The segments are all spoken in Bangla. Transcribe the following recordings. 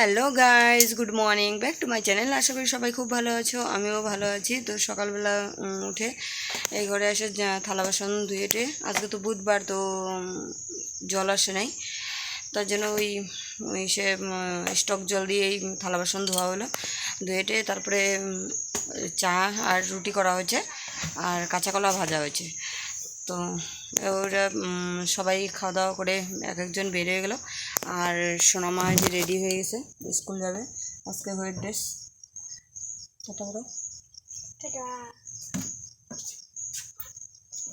Hello guys good morning back to my channel আশা করি সবাই খুব ভালো আছো। আমিও ভালো আছি। তো সকালবেলা উঠে এই ঘরে এসে থালা বাসন ধুয়েটে আজকে তো বুধবার, তো জল আসে নাই। তার জন্য ওই সে স্টক জল দিয়ে এই থালা বাসন ধোয়া হলো। ধুয়েটে তারপরে চা আর রুটি করা হয়েছে, আর কাঁচা কলা ভাজা হয়েছে। তো ওরা সবাই খাওয়া দাওয়া করে এক একজন বেরিয়ে গেল। আর সোনামা যে রেডি হয়ে গেছে স্কুল যাবে। আজকে হোয়াইট ড্রেস বড়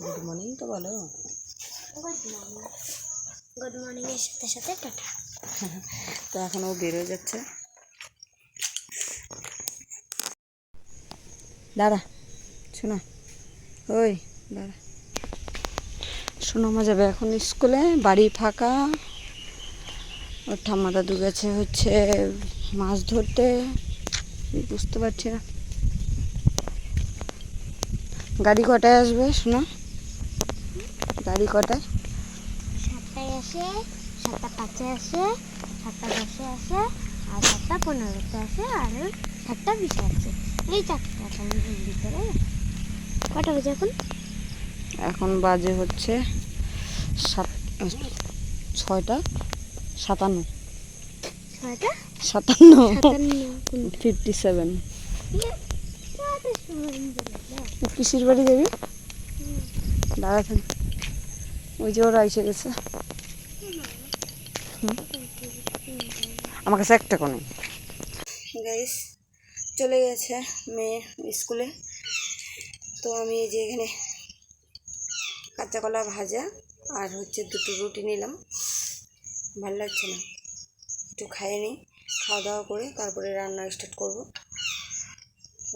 গুড মর্নিং তো বলো। গুড মর্নিং গুড এর সাথে সাথে টাটা। তো এখন ও বেরোয় যাচ্ছে। দাঁড়া শোনা। ওই দাঁড়া সোনামা যাবে এখন স্কুলে বাড়ি ফাঁকা। ওর ঠাম্মা দাদু গেছে হচ্ছে মাছ ধরতে। বুঝতে পারছি না। গাড়ি কটায় আসবে শোনা গাড়ি কটায়? সাতটায় আসে সাতটা পাঁচে আসে সাতটা দশে আসে আর সাতটা পনেরোতে আসে আর সাতটা বিশে আসে। এই চারটা সময়ের ভিতরে। কটা বাজে এখন? এখন বাজে হচ্ছে সাত ছয়টা? সাতান্ন। সাতান্ন। Fifty seven. ইয়ে। পিসির বাড়ি যাবি দাঁড়াতেন ওই যে ওরা এসে গেছে। আমার কাছে একটা কোনো। গাইস চলে গেছে মেয়ে স্কুলে। তো আমি এই যে এখানে কাঁচা কলা ভাজা। আর হচ্ছে দুটো রুটি নিলাম। ভালো লাগছে না। একটু খাইয়ে নিই। খাওয়া দাওয়া করে তারপরে রান্না স্টার্ট করব।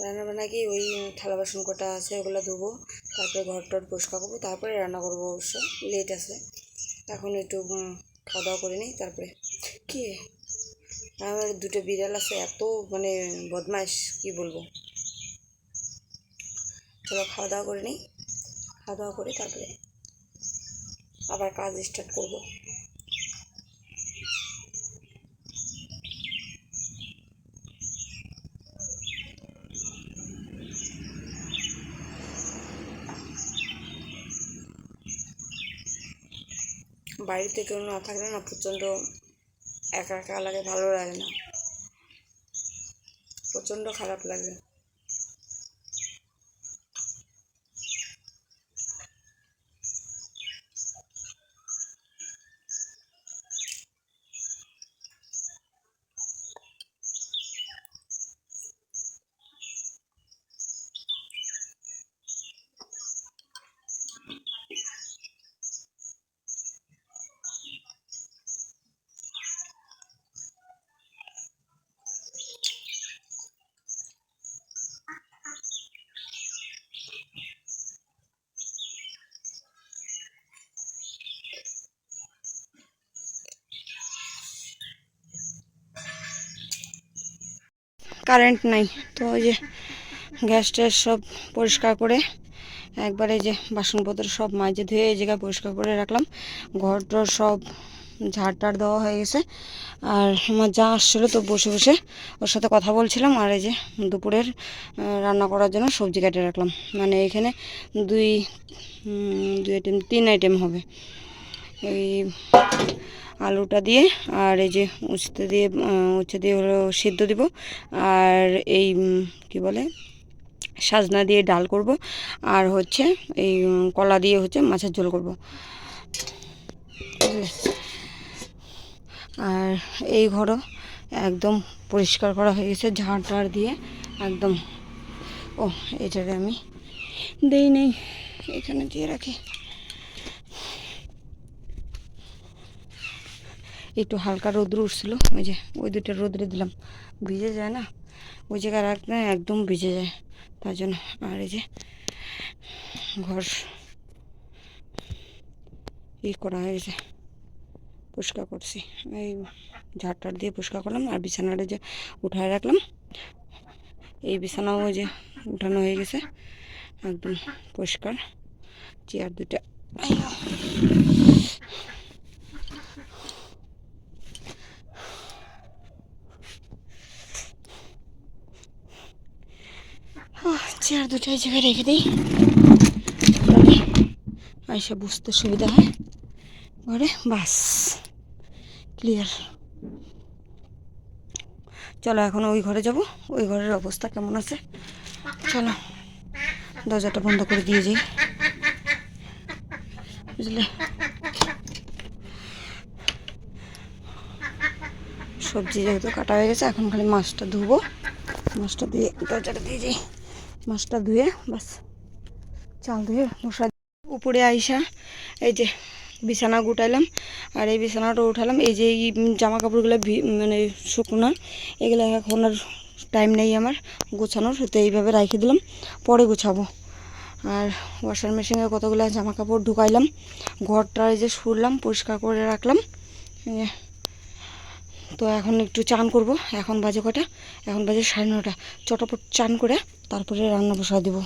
রান্না বান্না কি ওই থালা বাসন কটা আছে ওগুলো ধোবো, তারপরে ঘর টর পরিষ্কার করব, তারপরে রান্না করব অবশ্য। লেট আছে। এখন একটু খাওয়া দাওয়া করে নিই, তারপরে। কি? আমার দুটো বিড়াল আছে, এত মানে বদমাইশ, কি বলব? চলো খাওয়া দাওয়া করে নিই। খাওয়া দাওয়া করে তারপরে আবার কাজ স্টার্ট করব। বাড়িতে কেউ না থাকলে না প্রচণ্ড একা একা লাগে, ভালো লাগে না। প্রচণ্ড খারাপ লাগে। কারেন্ট নাই। তো ওই যে গ্যাস ট্যাস সব পরিষ্কার করে একবারে যে বাসনপত্র সব মাঝে ধুয়ে এই জায়গায় পরিষ্কার করে রাখলাম। ঘর টর সব ঝাড় টাড় দেওয়া হয়ে গেছে। আর আমার যা আসছিল তো বসে বসে ওর সাথে কথা বলছিলাম আর এই যে দুপুরের রান্না করার জন্য সবজি কেটে রাখলাম। মানে এখানে দুই দুই আইটেম তিন আইটেম হবে। এই আলুটা দিয়ে আর এই যে উচ্ছে দিয়ে উচ্ছে দিয়ে হলো সিদ্ধ দিব। আর এই কি বলে, সাজনা দিয়ে ডাল করব। আর হচ্ছে এই কলা দিয়ে হচ্ছে মাছের ঝোল করব। আর এই ঘরও একদম পরিষ্কার করা হয়ে গেছে, ঝাড় টাড় দিয়ে একদম। ও এটারে আমি দেই নেই, এখানে দিয়ে রাখি। হালকা রোদ্র উঠছিল, ওই যে, ওই দুটো রোদ্রে দিলাম। ভিজে যায় না? ওই জায়গায় রাখলে একদম ভিজে যায়। তার জন্য আর এই যে, ঘর ই করা হয়ে গেছে। পরিষ্কার করছি। এই ঝাড়টার দিয়ে পরিষ্কার করলাম, আর বিছানাটা যে উঠায় রাখলাম, এই বিছানাও যে উঠানো হয়ে গেছে। একদম পরিষ্কার। চেয়ার দুটা চেয়ার দুটো এই জায়গায় রেখে দিই। এসে বুঝতে সুবিধা হয়। ঘরে, বাস। ক্লিয়ার চলো, এখন ওই ঘরে যাব। ওই ঘরের অবস্থা কেমন আছে? চলো, দরজাটা বন্ধ করে দিয়ে যাই। বুঝলে? সবজি যেহেতু কাটা হয়ে গেছে, এখন খালি মাছটা ধুবো। মাছটা দিয়ে দরজাটা দিয়ে যাই। মাছটা ধুয়ে, বাস। চাল ধুয়ে মশলা উপরে আইসা এই যে বিছানা গুটাইলাম, আর এই বিছানাটা উঠালাম। এই যে এই জামা কাপড়গুলো মানে শুকনো, এগুলো এখন আর টাইম নেই আমার গোছানোর, তো এইভাবে রেখে দিলাম, পরে গোছাবো। আর ওয়াশার মেশিনে কতগুলো জামা কাপড় ঢুকাইলাম, ঘরটা এই যে শুরলাম পরিষ্কার করে রাখলাম তো এখন একটু চান করব। এখন বাজে কটা? এখন বাজে সাড়ে নটা। চটাপট চান করে তারপরে রান্না বসা দিব।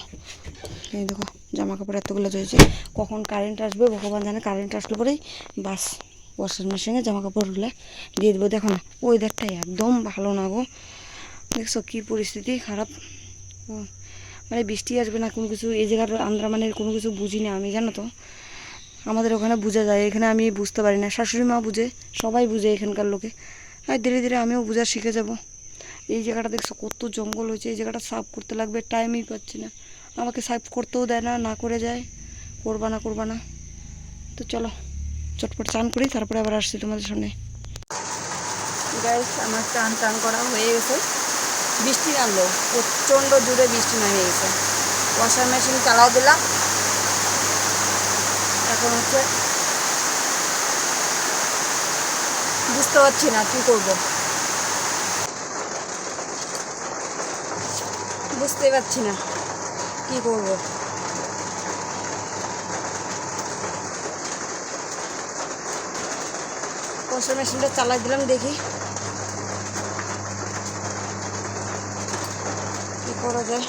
এই দেখো জামা কাপড় এতগুলো রয়েছে। কখন কারেন্ট আসবে? ভগবান জানে কারেন্ট আসলে পরেই বাস ওয়াশিং মেশিনে জামা কাপড়গুলো দিয়ে দেবো। দেখো না ওয়েদারটাই একদম ভালো না গো। দেখছ কী পরিস্থিতি? খারাপ। মানে বৃষ্টি আসবে না, কোনো কিছু এই জায়গার আন্দ্রামানের কোনো কিছু বুঝি না আমি, জানো তো? আমাদের ওখানে বোঝা যায়, এখানে আমি বুঝতে পারি না। শাশুড়ি মা বুঝে, সবাই বুঝে এখানকার লোকে। আর ধীরে ধীরে আমিও বোঝা শিখে যাব। এই জায়গাটা দেখছ কত জঙ্গল হয়েছে, এই জায়গাটা সাফ করতে লাগবে টাইমই পাচ্ছি না। আমাকে সাফ করতেও দেয় না না করে যায়। করবা না করবা না। তো চলো, চটপট চান করি, তারপরে আবার আসছি তোমাদের সামনে। গাইস আমার চান টান করা হয়ে গেছে। বৃষ্টি নামলো, প্রচণ্ড জোরে বৃষ্টি নামে গেছে। ওয়াশার মেশিন চালাও দিলাম। এখন হচ্ছে বুঝতে পারছি না, কি করব? বুঝতে পারছি না, কি করব? ওয়াশার মেশিনটা চালাই দিলাম, দেখি। কি করা যায়?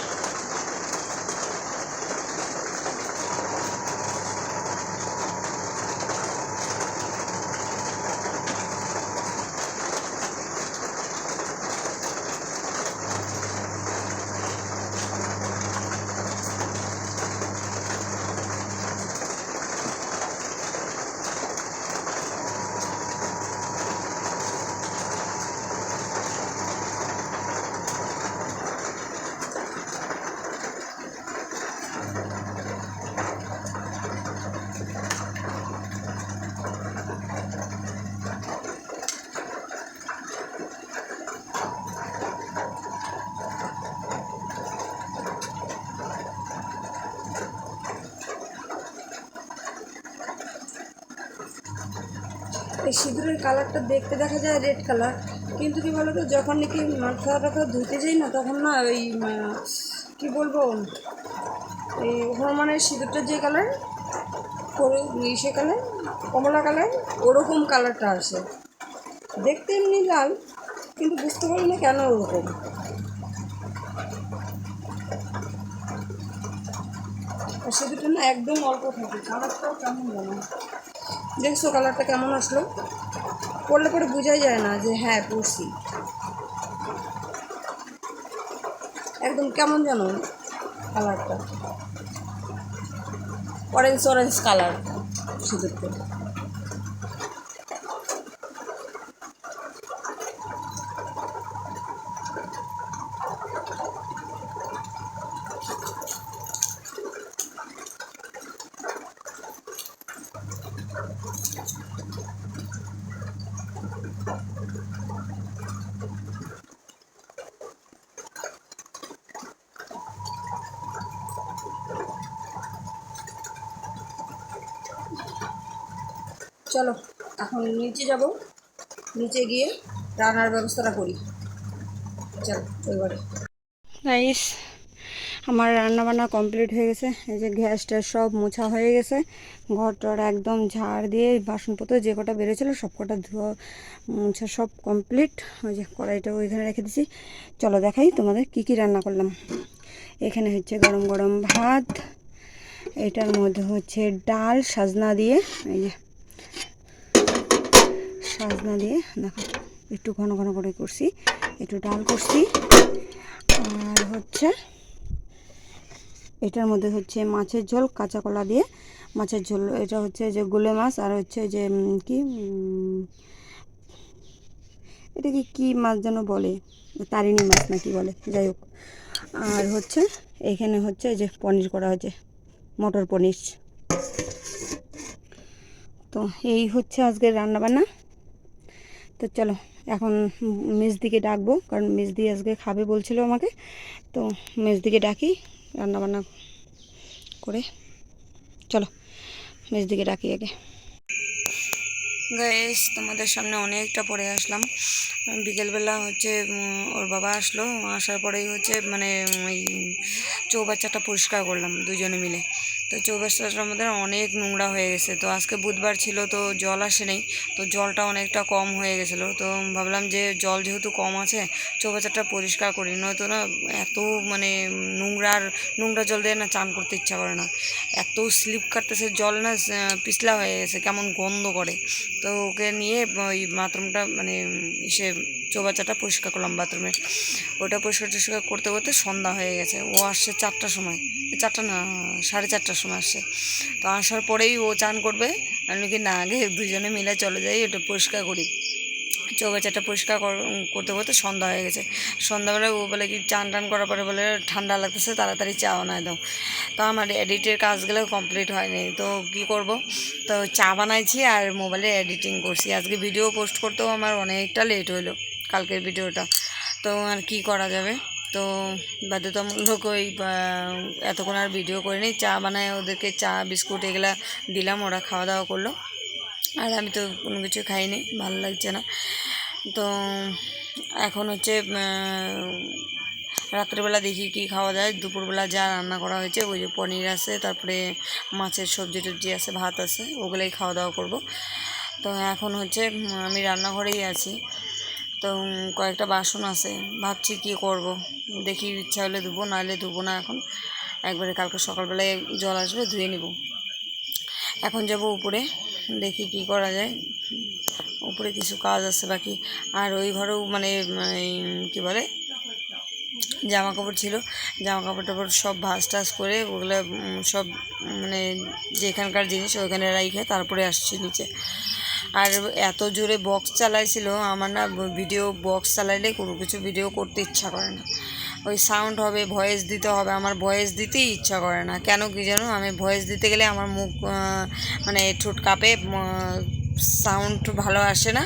এই সিঁদুরের কালারটা দেখতে দেখা যায় রেড কালার। কিন্তু কি বলতো, যখন নাকি মাথা টাথা ধুতে যাই না, তখন না ওই কি বলব, এই হরমোনের সিঁদুরটা যে কালার সে কালার, কমলা কালার, ওরকম কালারটা আসে। দেখতে এমনি লাল, কিন্তু বুঝতে পারি না কেন ওরকম। আর সিঁদুরটা না একদম অল্প থাকে, কালারটাও কেমন জানো। দেখছ কালারটা কেমন আসলো? পড়লে পরে বোঝাই যায় না যে হ্যাঁ পড়ছি। একদম কেমন যেন কালারটা। অরেঞ্জ অরেঞ্জ কালার সিঁদুরটা চলো, এখন নিচে যাব। নিচে গিয়ে রান্নার ব্যবস্থাটা করি। চলো, এবারে। গাইস আমার রান্না বান্না কমপ্লিট হয়ে গেছে। এই যে গ্যাস ট্যাস সব মোছা হয়ে গেছে। ঘর টর একদম ঝাড় দিয়ে বাসনপত্র যে কটা বেরোছিল সব কটা ধোয়া, মোছা সব কমপ্লিট ওই যে কড়াইটা ওইখানে রেখে দিছি। চলো দেখাই তোমাদের কি কি রান্না করলাম। এখানে হচ্ছে গরম গরম ভাত। এটার মধ্যে হচ্ছে ডাল, সাজনা দিয়ে। এই যে সাজনা দিয়ে দেখো, একটু ঘন ঘন করে করছি, একটু ডাল করছি। আর হচ্ছে, এটার মধ্যে হচ্ছে মাছের ঝোল, কাঁচা কলা দিয়ে মাছের ঝোল। এটা হচ্ছে যে গুলে মাছ আর হচ্ছে যে কি এটাকে কি মাছ যেন বলে? তারিণী মাছ না কি বলে, যাই হোক। আর হচ্ছে, এখানে হচ্ছে যে পনির করা হয়েছে, মটর পনির। তো এই হচ্ছে আজকের রান্নাবান্না। তো চলো, এখন মেজদিকে ডাকবো, কারণ মেজদি আজকে খাবে বলছিল আমাকে। তো মেজদিকে ডাকি, রান্নাবান্না করে। চলো, মেজদিকে ডাকি আগে। গাইস, তোমাদের সামনে অনেকটা পরে আসলাম। বিকেলবেলা হচ্ছে ওর বাবা আসলো, আসার পরেই হচ্ছে মানে ওই চৌবাচ্চাটা পরিষ্কার করলাম দুজনে মিলে। তো চৌবাচ্চাটার মধ্যে অনেক নোংরা হয়ে গেছে। তো আজকে বুধবার ছিল, তো জল আসে নেই। তো জলটা অনেকটা কম হয়ে গেছিল। তো ভাবলাম যে জল যেহেতু কম আছে চৌবাচ্চাটা পরিষ্কার করি নয়তো না এত মানে নোংরার নোংরা জল দিয়ে না চান করতে ইচ্ছা করে না। এত স্লিপ কাটতেছে, জল না পিছলা হয়ে গেছে, কেমন গন্ধ করে। তো ওকে নিয়ে ওই বাথরুমটা মানে সে চৌবাচ্চাটা পরিষ্কার করলাম বাথরুমের ওটা পরিষ্কার টরিষ্কার করতে করতে সন্ধ্যা হয়ে গেছে। ও আসছে চারটার সময়। চারটা না, সাড়ে চারটার সময় আসছে তো আসার পরেই ও চান করবে। আমি কি না, আগে দুজনে মিলে চলে যাই ওটা পরিষ্কার করি। চৌবাচ্চাটা পরিষ্কার কর- করতে করতে সন্ধ্যা হয়ে গেছে। সন্ধ্যাবেলায় ও বলে কি, চান টান করার পরে বলে, ঠান্ডা লাগতেছে, তাড়াতাড়ি চা বানায় দাও। তো আমার এডিটের কাজগুলো কমপ্লিট হয়নি। তো কি করব? তো চা বানাইছি আর মোবাইলে এডিটিং করছি। আজকে ভিডিও পোস্ট করতেও আমার অনেকটা লেট হলো কালকের ভিডিওটা। তো আর কি করা যাবে? তো বাধ্যতামূলক ওই এতক্ষণ আর ভিডিও করিনি, চা বানায় ওদেরকে চা, বিস্কুট এগুলা দিলাম, ওরা খাওয়া দাওয়া করল। আর আমি তো কোনো কিছু খাইনি, ভালো লাগছে না। তো এখন হচ্ছে রাত্রেবেলা দেখি কি খাওয়া যায়। দুপুরবেলা যা রান্না করা হয়েছে, ওই যে পনির আছে, তারপরে মাছের সবজি টবজি আছে, ভাত আছে, ওগুলোই খাওয়া দাওয়া করব। তো এখন হচ্ছে আমি রান্নাঘরেই আছি। তো কয়েকটা বাসন আছে। ভাবছি কি করব? দেখি ইচ্ছা হলে ধুবো, নাহলে ধুবো না এখন। একবারে কালকে সকালবেলায় জল আসবে, ধুয়ে নিব। এখন যাব উপরে, দেখি কি করা যায়। উপরে কিছু কাজ আছে বাকি। আর ওই ঘরেও মানে কি বলে জামা কাপড় ছিল। জামা কাপড় টাপড় সব ভাস টাস করে ওগুলো সব মানে যেখানকার জিনিস ওইখানে রাইখে তারপরে আসছি নিচে। আর এত জোরে বক্স চালাইছিল, আমার না ভিডিও বক্স চালাইলে কোনো কিছু ভিডিও করতে ইচ্ছা করে না। ওই সাউন্ড হবে ভয়েস দিতে হবে, আমার ভয়েস দিতেই ইচ্ছা করে না। কেন কি জানো? আমি ভয়েস দিতে গেলে আমার মুখ মানে ঠোঁট কাঁপে সাউন্ড ভালো আসে না।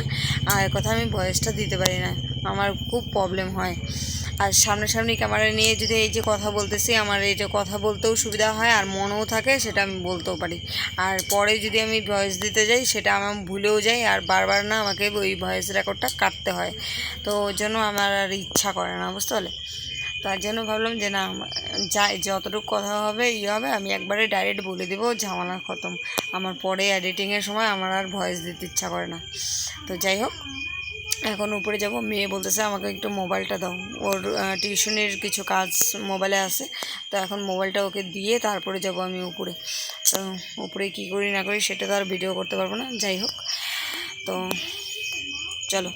আর কথা আমি ভয়েসটা দিতে পারি না। আমার খুব প্রবলেম হয়। আর সামনাসামনি ক্যামেরা নিয়ে যদি এই যে কথা বলতেছি, আমার এই যে কথা বলতেও সুবিধা হয় আর মনেও থাকে, সেটা আমি বলতেও পারি। আর পরে যদি আমি ভয়েস দিতে যাই, সেটা আমার ভুলেও যাই আর বারবার না আমাকে ওই ভয়েস রেকর্ডটা কাটতে হয়। তো ওই জন্য আমার আর ইচ্ছা করে না, বুঝতে পারলে? তার জন্য ভাবলাম যে না, যাই, যতটুকু কথা হবে ইয়ে হবে, আমি একবারে ডাইরেক্ট বলে দেবো, ঝামেলা খতম। আমার পরে এডিটিংয়ের সময় আমার আর ভয়েস দিতে ইচ্ছা করে না। তো যাই হোক এখন উপরে যাব। মেয়ে বলতেছে, আমাকে একটু মোবাইলটা দাও। ওর টিউশনের কিছু কাজ মোবাইলে আছে। তো এখন মোবাইলটা ওকে দিয়ে তারপরে যাব আমি উপরে। তো উপরে কী করি না করি সেটা তো আর ভিডিও করতে পারব না। যাই হোক, তো চলো।